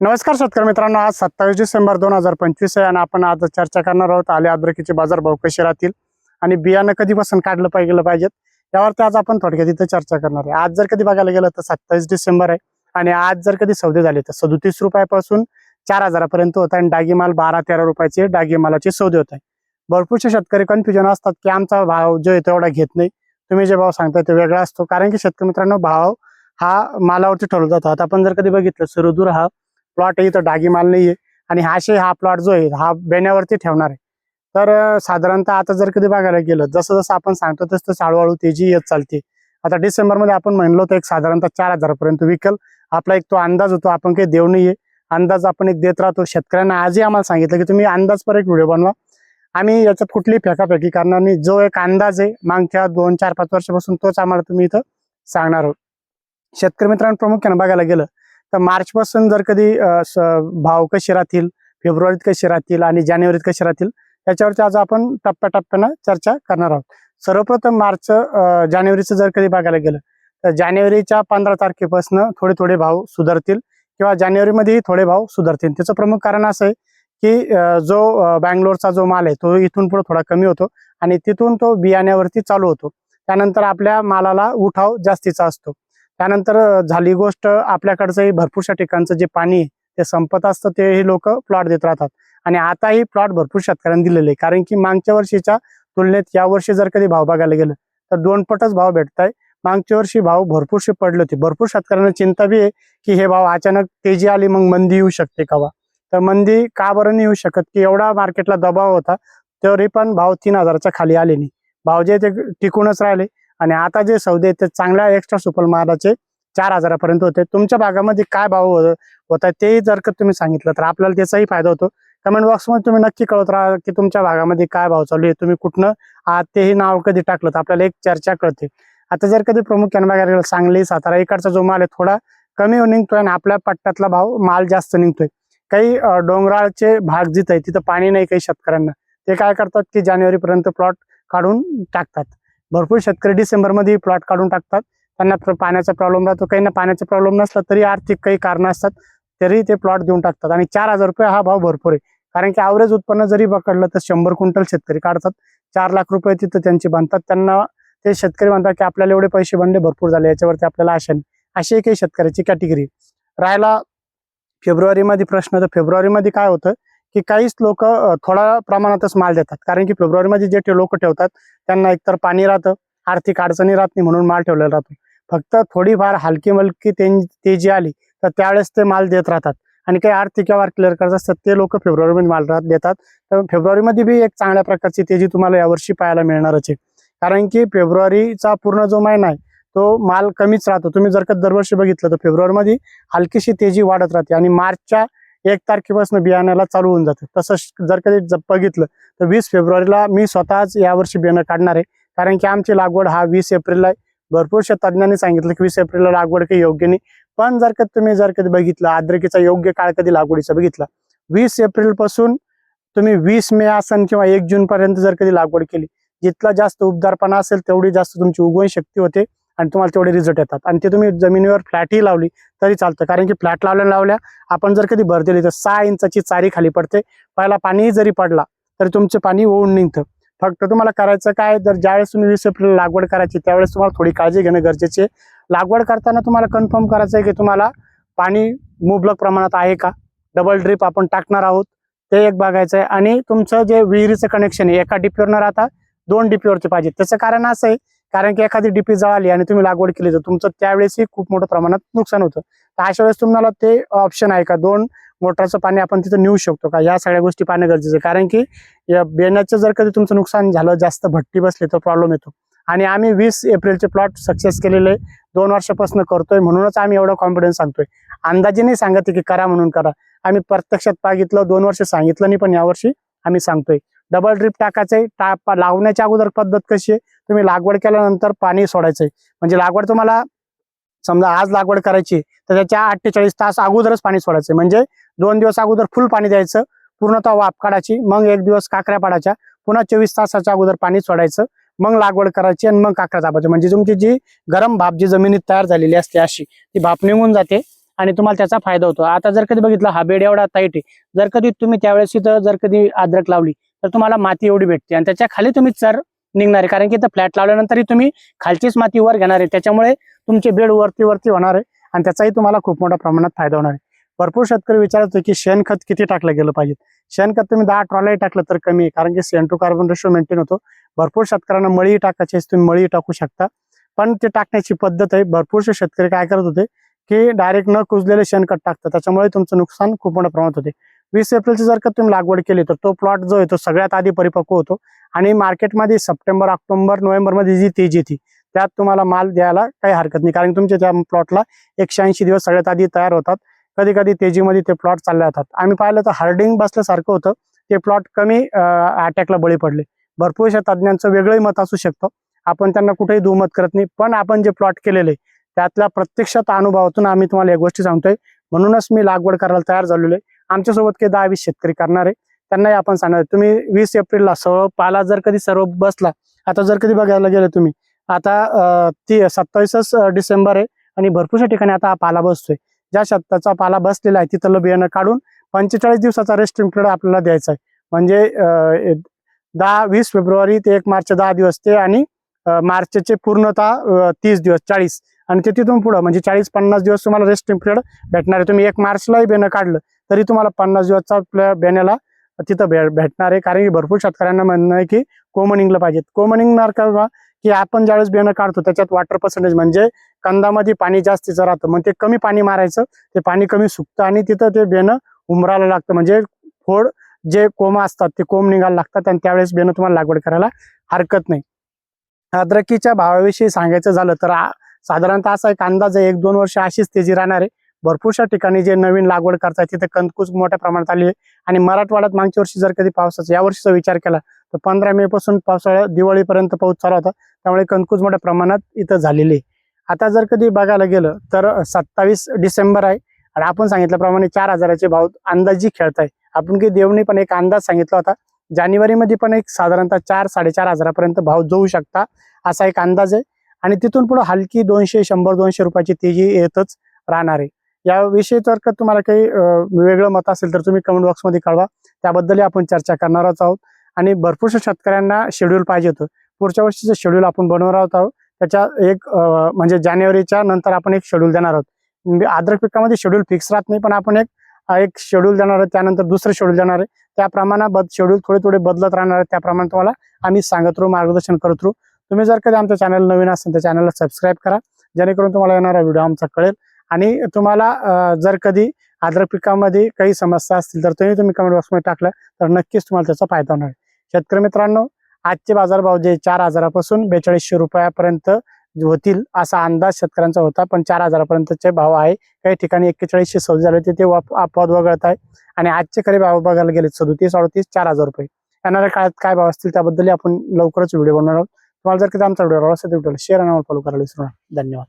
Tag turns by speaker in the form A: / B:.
A: नमस्कार शेतकरी मित्रांनो आज सत्तावीस डिसेंबर दोन हजार पंचवीस आहे आणि आपण आज चर्चा करणार आहोत आले अद्रकीचे बाजारभाव कसे राहतील आणि बियाणं कधीपासून काढलं पाहिजे पाहिजेत. यावरती आज आपण थोडक्यात इथं चर्चा करणार आहे. आज जर कधी बघायला गेलं तर सत्तावीस डिसेंबर आहे आणि आज जर कधी सौदे झाले तर सदोतीस रुपयापासून चार हजारापर्यंत होत आहे आणि डागी माल बारा तेरा रुपयाचे डागी मालाचे सौदे होत आहे. भरपूरसे शेतकरी कन्फ्युजन असतात की आमचा भाव जो आहे तेवढा घेत नाही. तुम्ही जे भाव सांगताय ते वेगळा असतो. कारण की शेतकरी मित्रांनो भाव हा मालावरती ठरवला जातो. आता आपण जर कधी बघितलं सुरदूर हा प्लॉट इथं डागीमाल नाही आहे आणि हा हा प्लॉट जो आहे हा बेण्यावरती ठेवणार आहे. तर साधारणतः आता जर कधी बघायला गेलं जसं जसं आपण सांगतो तसं तसं हळूहळू तेजी येत चालते. आता डिसेंबरमध्ये आपण म्हणलो तर एक साधारणतः चार हजारपर्यंत विकल. आपला एक तो अंदाज होतो आपण काही देऊ नाहीये. अंदाज आपण एक देत राहतो. शेतकऱ्यांना आजही आम्हाला सांगितलं की तुम्ही अंदाज पर एक व्हिडिओ बनवा. आम्ही याच्यात कुठली फेकाफेकी करणार नाही. जो एक अंदाज आहे मागच्या दोन चार पाच वर्षापासून तोच आम्हाला तुम्ही इथं सांगणार आहोत. शेतकरी मित्रांनो प्रामुख्यानं बघायला गेलं तर मार्च पासून जर कधी भाव कसे राहतील फेब्रुवारीत कसे राहतील आणि जानेवारीत कसे राहतील याच्यावरती आज आपण टप्प्याटप्प्यानं चर्चा करणार आहोत. सर्वप्रथम मार्च जानेवारीचं जर कधी बघायला गेलं तर जानेवारीच्या पंधरा तारखेपासून थोडे थोडे भाव सुधारतील किंवा जानेवारीमध्येही थोडे भाव सुधारतील. त्याचं प्रमुख कारण असं आहे की जो बँगलोरचा जो माल आहे तो इथून पुढे थोडा कमी होतो आणि तिथून तो बियाण्यावरती चालू होतो. त्यानंतर आपल्या मालाला उठाव जास्तीचा असतो. त्यानंतर झाली गोष्ट आपल्याकडचंही भरपूरशा ठिकाणचं जे पाणी आहे ते संपत असतं ते हे लोक प्लॉट देत राहतात. आणि आताही प्लॉट भरपूर शेतकऱ्यांनी दिलेले आहे कारण की मागच्या वर्षीच्या तुलनेत या वर्षी जर कधी भाव बघायला गेलं तर दोन पटच भाव भेटत आहे मागच्या वर्षी भाव भरपूरशी पडले होते. भरपूर शेतकऱ्यांना चिंता बी आहे की हे भाव अचानक तेजी आली मग मंदी येऊ शकते कवा? तर मंदी का बरं नाही येऊ शकत? की एवढा मार्केटला दबाव होता तरी पण भाव तीन हजाराच्या खाली आले नाही. भाव जे ते टिकूनच राहिले आणि आता जे सौदे आहेत ते चांगल्या एक्स्ट्रा सुपर मालाचे चार हजारापर्यंत होते. तुमच्या भागामध्ये काय भाव हो-, होत आहे तेही जर का तुम्ही सांगितलं तर आपल्याला त्याचाही फायदा होतो. कमेंट बॉक्समध्ये तुम्ही नक्की कळत राहा की तुमच्या भागामध्ये काय भाव चालू आहे तुम्ही कुठनं आहात तेही नाव कधी टाकलं तर आपल्याला एक चर्चा कळते. आता जर कधी प्रामुख्याने बघायला गेलं सांगली सातारा इकडचा जो माल आहे थोडा कमी निघतोय आणि आपल्या पट्ट्यातला भाव माल जास्त निघतोय. काही डोंगराळचे भाग जिथे आहे तिथं पाणी नाही काही शेतकऱ्यांना. ते काय करतात की जानेवारी पर्यंत प्लॉट काढून टाकतात. भरपूर शेतकरी डिसेंबरमध्ये प्लॉट काढून टाकतात. त्यांना पाण्याचा प्रॉब्लेम राहतो. काही ना पाण्याचा प्रॉब्लेम नसला तरी आर्थिक काही कारण असतात तरी ते प्लॉट देऊन टाकतात. आणि चार हजार रुपये हा भाव भरपूर आहे. कारण की ॲव्हरेज उत्पन्न जरी पकडलं तर शंभर क्विंटल शेतकरी काढतात. चार लाख रुपये तिथं त्यांचे बनतात त्यांना ते शेतकरी म्हणतात की आपल्याला एवढे पैसे बनले भरपूर झाले. याच्यावरती आपल्याला आशा नाही. अशी एकही शेतकऱ्याची कॅटेगरी राहिला फेब्रुवारीमध्ये प्रश्न तर फेब्रुवारीमध्ये काय होतं की काहीच लोक थोडा प्रमाणातच माल देतात. कारण की फेब्रुवारीमध्ये जे लोक ठेवतात त्यांना एकतर पाणी राहतं आर्थिक अडचणी राहत नाही म्हणून माल ठेवलेला राहतो. फक्त थोडीफार हलकी मलकी ते- तेजी आली तर त्यावेळेस ते माल देत राहतात. आणि काही आर्थिक व्यवहार क्लिअर करत असतात ते लोक फेब्रुवारीमध्ये माल राहत देतात. तर फेब्रुवारीमध्ये बी एक चांगल्या प्रकारची तेजी तुम्हाला यावर्षी पाहायला मिळणारच आहे. कारण की फेब्रुवारीचा पूर्ण जो महिना आहे तो माल कमीच राहतो. तुम्ही जर का दरवर्षी बघितलं तर फेब्रुवारीमध्ये हलकीशी तेजी वाढत राहते. आणि मार्चच्या एक तारखेपासून बियाण्याला चालू होऊन जातं. तसंच जर कधी बघितलं तर वीस फेब्रुवारीला मी स्वतःच यावर्षी बियाणं काढणार आहे. कारण की आमची लागवड हा वीस एप्रिलला आहे. भरपूरशा तज्ज्ञांनी सांगितलं की वीस एप्रिलला लागवड काही योग्य नाही. पण जर का तुम्ही जर कधी बघितलं आद्रकीचा योग्य काळ कधी लागवडीचा बघितला वीस एप्रिलपासून तुम्ही वीस मे असन किंवा एक जूनपर्यंत जर कधी लागवड केली जितला जास्त उबदारपणा असेल तेवढी जास्त तुमची उगवण शक्ती होते. आणि तुम्हाला तेवढे रिझल्ट येतात. आणि ते तुम्ही जमिनीवर फ्लॅटही लावली तरी चालतं. कारण की फ्लॅट लावल्या लावल्या आपण जर कधी भर दिली तर सहा इंचाची चारी खाली पडते. पहिला पाणीही जरी पडला तरी तुमचं पाणी ओढून निघतं. फक्त तुम्हाला करायचं काय जर ज्यावेळेस तुम्ही वीस एप्रिल लागवड करायची त्यावेळेस तुम्हाला थोडी काळजी घेणं गरजेचे आहे. लागवड करताना तुम्हाला कन्फर्म करायचं आहे की तुम्हाला पाणी मुबलक प्रमाणात आहे का? डबल ड्रिप आपण टाकणार आहोत ते एक बघायचं आहे आणि तुमचं जे विहिरीचं कनेक्शन आहे एका डीपीवर न राहता दोन डीपीवरती पाहिजे. त्याचं कारण असं आहे कारण की एखादी डीपी जळाली आणि तुम्ही लागवड केली तर तुमचं त्यावेळेसही खूप मोठ्या प्रमाणात नुकसान होतं. तर अशा वेळेस तुम्हाला ते ऑप्शन आहे का? दोन मोटरचं पाणी आपण तिथं नेऊ शकतो का? या सगळ्या गोष्टी पाहणं गरजेचं आहे. कारण की या बेण्याचं जर कधी तुमचं नुकसान झालं जास्त भट्टी बसली तर प्रॉब्लेम येतो. आणि आम्ही वीस एप्रिलचे प्लॉट सक्सेस केलेले दोन वर्षापासून करतोय म्हणूनच आम्ही एवढा कॉन्फिडन्स सांगतोय. अंदाजे नाही सांगत की करा म्हणून करा. आम्ही प्रत्यक्षात पागितलं दोन वर्ष सांगितलं नाही पण यावर्षी आम्ही सांगतोय. डबल ड्रिप टाकायचंय टा लावण्याच्या अगोदर पद्धत कशी आहे? तुम्ही लागवड केल्यानंतर पाणी सोडायचंय म्हणजे लागवड तुम्हाला समजा आज लागवड करायची तर त्याच्या अठ्ठेचाळीस तास अगोदरच पाणी सोडायचं म्हणजे दोन दिवस अगोदर फुल पाणी द्यायचं पूर्णतः वाफ काढायची मग एक दिवस काकऱ्या पाडायच्या पुन्हा चोवीस तासाच्या अगोदर पाणी सोडायचं मग लागवड करायची आणि मग काकऱ्या दाबायची म्हणजे तुमची जी गरम भाप जी जमिनीत तयार झालेली असते अशी ती भाप निघून जाते आणि तुम्हाला त्याचा फायदा होतो. आता जर कधी बघितलं हा बेड एवढा ताईट आहे. जर कधी तुम्ही त्यावेळेस इथं जर कधी अद्रक लावली तर तुम्हाला माती एवढी भेटते आणि त्याच्याखाली तुम्ही चर निघणार आहे. कारण की इथं फ्लॅट लावल्यानंतरही तुम्ही खालचीच माती वर घेणार आहे. त्याच्यामुळे तुमचे बेड वरती वरती होणार आहे आणि त्याचाही तुम्हाला खूप मोठ्या प्रमाणात फायदा होणार आहे. भरपूर शेतकरी विचारत होते की शेणखत किती टाकलं गेलं पाहिजे? शेणखत तुम्ही दहा ट्रॉलाही टाकलं तर कमी आहे. कारण की सेन टू कार्बन रेशो मेंटेन होतो. भरपूर शेतकऱ्यांना मळी टाकायची तुम्ही मळी टाकू शकता. पण ते टाकण्याची पद्धत आहे. भरपूरसे शेतकरी काय करत होते की डायरेक्ट न कुजलेले शेणखत टाकतं त्याच्यामुळे तुमचं नुकसान खूप मोठ्या प्रमाणात होते. वीस एप्रिलची जर का तुम्ही लागवड केली तर तो प्लॉट जो आहे तो सगळ्यात आधी परिपक्व होतो. आणि मार्केटमध्ये सप्टेंबर ऑक्टोबर नोव्हेंबरमध्ये जी तेजी त्यात तुम्हाला माल द्यायला काही हरकत नाही. कारण तुमच्या त्या प्लॉटला एकशे ऐंशी दिवस सगळ्यात आधी तयार होतात. कधी कधी तेजीमध्ये ते प्लॉट चालले जातात. आम्ही पाहिलं तर हार्डिंग बसल्यासारखं होतं. ते प्लॉट कमी अटॅकला बळी पडले. भरपूरशा तज्ज्ञांचं वेगळंही मत असू शकतं. आपण त्यांना कुठेही दुमत करत नाही. पण आपण जे प्लॉट केलेले त्यातल्या प्रत्यक्षात अनुभवातून आम्ही तुम्हाला या गोष्टी सांगतोय. म्हणूनच मी लागवड करायला तयार झालेलो आहे. आमच्यासोबत काही दहा वीस शेतकरी करणार आहे त्यांनाही आपण सांगणार तुम्ही वीस एप्रिलला सर्व पाला जर कधी सर्व बसला आता जर कधी बघायला गेलं तुम्ही आता ती सत्तावीसच डिसेंबर आहे आणि भरपूरशा ठिकाणी आता हा पाला बसतोय. ज्या शेताचा पाला बसलेला आहे तिथलं बियाणं काढून पंचेचाळीस दिवसाचा रेस्ट पिरियड आपल्याला द्यायचा आहे. म्हणजे दहा वीस फेब्रुवारी ते एक मार्च दहा दिवस ते आणि मार्चचे पूर्णतः तीस दिवस चाळीस. आणि ते तिथून पुढं म्हणजे चाळीस पन्नास दिवस तुम्हाला रेस्टिंग पिरियड भेटणार आहे. तुम्ही एक मार्चलाही बेणं काढलं तरी तुम्हाला पन्नास दिवसचा आपल्या बेण्याला तिथं भे भेटणार आहे. कारण की भरपूर शेतकऱ्यांना म्हणणं आहे की कोमनिंगला पाहिजेत कोमनिंग का की आपण ज्यावेळेस बेणं काढतो त्याच्यात वॉटर पर्सेंटेज म्हणजे कंदामध्ये पाणी जास्तीचं राहतं. मग ते कमी पाणी मारायचं ते पाणी कमी सुकतं आणि तिथं ते बेणं उमरायला लागतं. म्हणजे फोड जे कोंब असतात ते कोंब निघायला लागतात आणि त्यावेळेस बेणं तुम्हाला लागवड करायला हरकत नाही. अद्रकीच्या भावाविषयी सांगायचं झालं तर साधारणतः असा एक अंदाज आहे एक दोन वर्ष अशीच तेजी राहणार आहे. भरपूरशा ठिकाणी जे नवीन लागवड करतात तिथे कंदकूस मोठ्या प्रमाणात आली आहे. आणि मराठवाड्यात मागच्या वर्षी जर कधी पावसाचा या वर्षीचा विचार केला तर पंधरा मे पासून पावसाळ्या दिवाळीपर्यंत पाऊस चालू होता. त्यामुळे कंदकूस मोठ्या प्रमाणात इथं झालेली आहे. आता जर कधी बघायला गेलं तर सत्तावीस डिसेंबर आहे. आणि आपण सांगितल्याप्रमाणे चार हजाराचे भाव अंदाजी आहे आपण की देवने पण एक अंदाज सांगितला होता. जानेवारीमध्ये पण एक साधारणतः चार साडेचार हजारापर्यंत भाव जाऊ शकता असा एक अंदाज आहे. आणि तिथून पुढे हलकी दोनशे शंभर दोनशे रुपयाची तेजी येतच राहणार आहे. याविषयी जर का तुम्हाला काही वेगळं मत असेल तर तुम्ही कमेंट बॉक्समध्ये कळवा. त्याबद्दलही आपण चर्चा करणारच आहोत. आणि भरपूरशा शेतकऱ्यांना शेड्यूल पाहिजे होतं. पुढच्या वर्षीचं शेड्यूल आपण बनवणार आहोत त्याच्या एक म्हणजे जानेवारीच्या नंतर आपण एक शेड्यूल देणार आहोत. म्हणजे पिकामध्ये शेड्यूल फिक्स राहत नाही पण आपण एक एक शेड्यूल देणार आहे त्यानंतर दुसरं शेड्यूल देणार आहे. त्याप्रमाणे बद शेड्यूल थोडे थोडे बदलत राहणार आहे त्याप्रमाणे तुम्हाला आम्ही सांगत राहू मार्गदर्शन करत राहू. तुम्ही जर कधी आमच्या चॅनल नवीन असेल तर चॅनलला सबस्क्राईब करा. जेणेकरून तुम्हाला येणारा व्हिडिओ आमचा कळेल. आणि तुम्हाला जर कधी अद्रक पिकामध्ये काही समस्या असतील तर तुम्ही तुम्ही कमेंट बॉक्समध्ये टाकलं तर नक्कीच तुम्हाला त्याचा फायदा होणार शेतकरी मित्रांनो आजचे बाजारभाव जे चार हजारापासून बेचाळीसशे रुपयापर्यंत होतील असा अंदाज शेतकऱ्यांचा होता. पण चार हजारापर्यंतचे भाव आहे. काही ठिकाणी एक्केचाळीसशे सव्वीस झाले होते ते अपवाद वगळत आहे. आणि आजचे खरे भाव बघायला गेले सदोतीस अडतीस चार हजार रुपये. येणाऱ्या काळात काय भाव असतील त्याबद्दल आपण लवकरच व्हिडिओ बनवणार आहोत. तुम्हाला जर कधी आमचा व्हिडिओ आवडला असेल तर व्हिडिओला शेअर आणि फॉलो करायला विसरू नका. धन्यवाद.